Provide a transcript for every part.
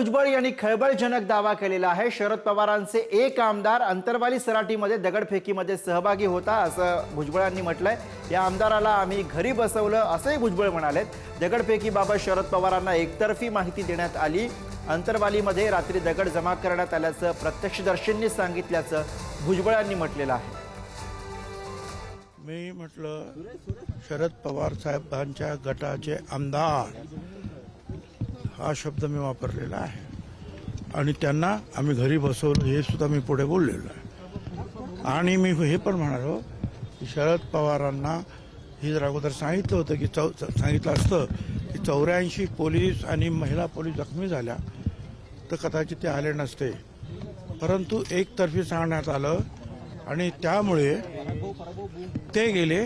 भुजबळ यांनी खळबळजनक दावा केलेला आहे. शरद पवारांचे एक आमदार अंतरवाली सराटीमध्ये दगडफेकीमध्ये सहभागी होता असं भुजबळांनी म्हटलंय. या आमदाराला आम्ही घरी बसवलं असंही भुजबळ म्हणालेत. दगडफेकीबाबत शरद पवारांना एकतर्फी माहिती देण्यात आली. अंतरवालीमध्ये रात्री दगड जमा करण्यात आल्याचं प्रत्यक्षदर्शींनी सांगितल्याचं भुजबळांनी म्हटलेलं आहे. मी म्हटलं शरद पवार साहेबांच्या गटाचे आमदार हा शब्द मी वापरलेला आहे. आणि त्यांना आम्ही घरी बसवलं हे सुद्धा मी पुढे बोललेलो आहे. आणि मी हे पण म्हणालो की शरद पवारांना हे जर अगोदर सांगितलं होतं की चौ सांगितलं असतं की चौऱ्याऐंशी पोलीस आणि महिला पोलीस जखमी झाल्या तर कदाचित ते आले नसते. परंतु एकतर्फी सांगण्यात आलं आणि त्यामुळे ते गेले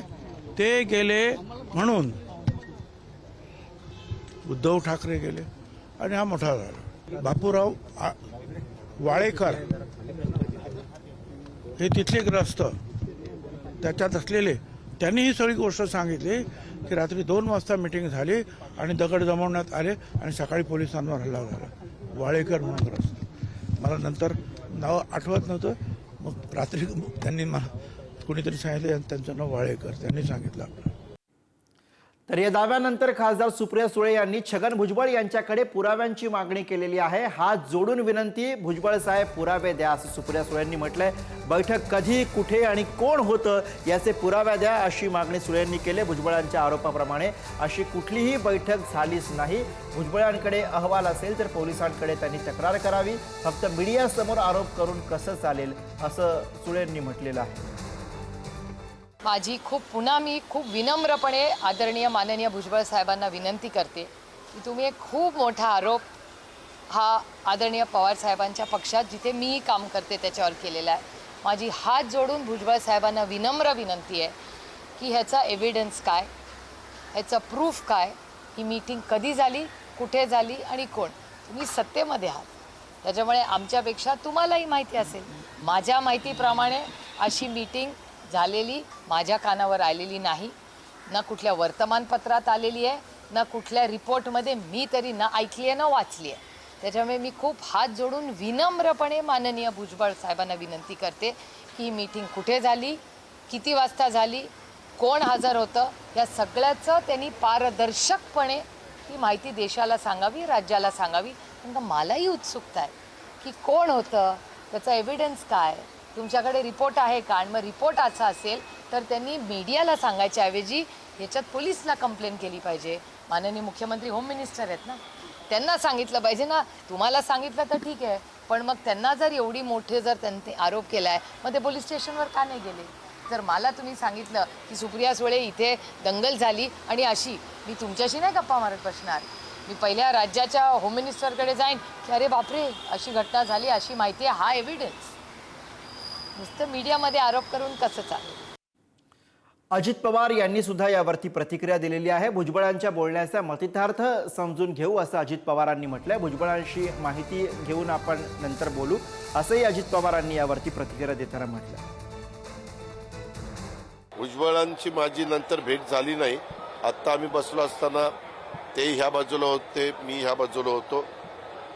ते गेले म्हणून उद्धव ठाकरे गेले. आणि हा मोठा झाला. बापूराव आ- वाळेकर हे तिथले ग्रस्त. त्याच्यात असलेले त्यांनी ही सगळी गोष्ट सांगितली की रात्री दोन वाजता मिटिंग झाली आणि दगड जमवण्यात आले आणि सकाळी पोलिसांवर हल्ला झाला. वाळेकर म्हणून ग्रस्त. मला नंतर नाव आठवत नव्हतं. मग रात्री त्यांनी मला कुणीतरी सांगितलं आणि त्यांचं नाव वाळेकर. त्यांनी सांगितलं. आपलं तर या दाव्यानंतर खासदार सुप्रिया सुळे यांनी छगन भुजबळ यांच्याकडे पुराव्यांची मागणी केलेली आहे. हात जोडून विनंती भुजबळ साहेब पुरावे द्या असं सुप्रिया सुळे यांनी म्हटलंय. बैठक कधी कुठे आणि कोण होतं याचे पुराव्या द्या अशी मागणी सुळेंनी केली भुजबळांच्या आरोपाप्रमाणे. अशी कुठलीही बैठक झालीच नाही. भुजबळांकडे अहवाल असेल तर पोलिसांकडे त्यांनी तक्रार करावी. फक्त मीडियासमोर आरोप करून कसं चालेल असं सुळेंनी म्हटलेलं आहे. माझी खूप पुन्हा मी खूप विनम्रपणे आदरणीय माननीय भुजबळ साहेबांना विनंती करते की तुम्ही एक खूप मोठा आरोप हा आदरणीय पवार साहेबांच्या पक्षात जिथे मीही काम करते त्याच्यावर केलेला आहे. माझी हात जोडून भुजबळ साहेबांना विनम्र विनंती आहे की ह्याचा एव्हिडन्स काय? ह्याचं प्रूफ काय? ही मीटिंग कधी झाली? कुठे झाली? आणि कोण? तुम्ही सत्तेमध्ये आहात. त्याच्यामुळे आमच्यापेक्षा तुम्हालाही माहिती असेल. माझ्या माहितीप्रमाणे अशी मीटिंग झालेली माझ्या कानावर आलेली नाही. ना कुठल्या वर्तमानपत्रात आलेली आहे ना कुठल्या रिपोर्टमध्ये मी तरी ना ऐकली आहे ना वाचली आहे. त्याच्यामुळे मी खूप हात जोडून विनम्रपणे माननीय भुजबळ साहेबांना विनंती करते की मीटिंग कुठे झाली किती वाजता झाली कोण हजर होतं या सगळ्याचं त्यांनी पारदर्शकपणे ही माहिती देशाला सांगावी राज्याला सांगावी. कारण का मलाही उत्सुकता आहे की कोण होतं त्याचा एव्हिडन्स काय? तुमच्याकडे रिपोर्ट आहे का? आणि मग रिपोर्ट असा असेल तर त्यांनी मीडियाला सांगायच्या ऐवजी याच्यात पोलिसला कंप्लेंट केली पाहिजे. माननीय मुख्यमंत्री होम मिनिस्टर आहेत ना? त्यांना सांगितलं पाहिजे ना? तुम्हाला सांगितलं तर ठीक आहे पण मग त्यांना जर एवढी मोठे जर त्यांनी आरोप केला आहे मग ते पोलीस स्टेशनवर का नाही गेले? जर मला तुम्ही सांगितलं की सुप्रिया सुळे इथे दंगल झाली आणि अशी मी तुमच्याशी नाही गप्पा मारत बसणार. मी पहिल्या राज्याच्या होम मिनिस्टरकडे जाईन की अरे बापरे अशी घटना झाली अशी माहिती आहे हा एव्हिडन्स नुसतं मीडियामध्ये आरोप करून कसं चालेल? अजित पवार यांनी सुद्धा यावरती प्रतिक्रिया दिलेली आहे. भुजबळांच्या बोलण्याचा मतितार्थ समजून घेऊ असं अजित पवारांनी म्हटलंय. भुजबळांशी माहिती घेऊन आपण नंतर बोलू. असंही अजित पवारांनी यावरती प्रतिक्रिया देताना म्हटलं भुजबळांची माझी नंतर भेट झाली नाही. आत्ता आम्ही बसलो असताना ते ह्या बाजूला होते मी ह्या बाजूला होतो.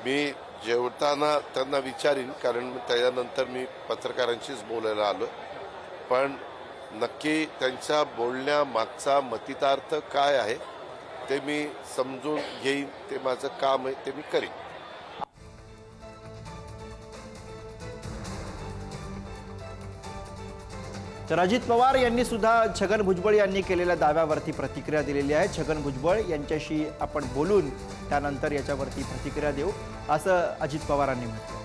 मी जेवताना त्यांना विचारीन कारण त्याच्यानंतर मी पत्रकारांशीच बोलायला आलो. पण नक्की त्यांच्या बोलण्यामागचा मतितार्थ काय आहे ते मी समजून घेईन ते माझं काम आहे ते मी करीन. तर अजित पवार यांनी सुद्धा छगन भुजबळ यांनी केलेल्या दाव्यावरती प्रतिक्रिया दिलेली आहे. छगन भुजबळ यांच्याशी आपण बोलून त्यानंतर याच्यावरती प्रतिक्रिया देऊ असं अजित पवारांनी म्हटलं.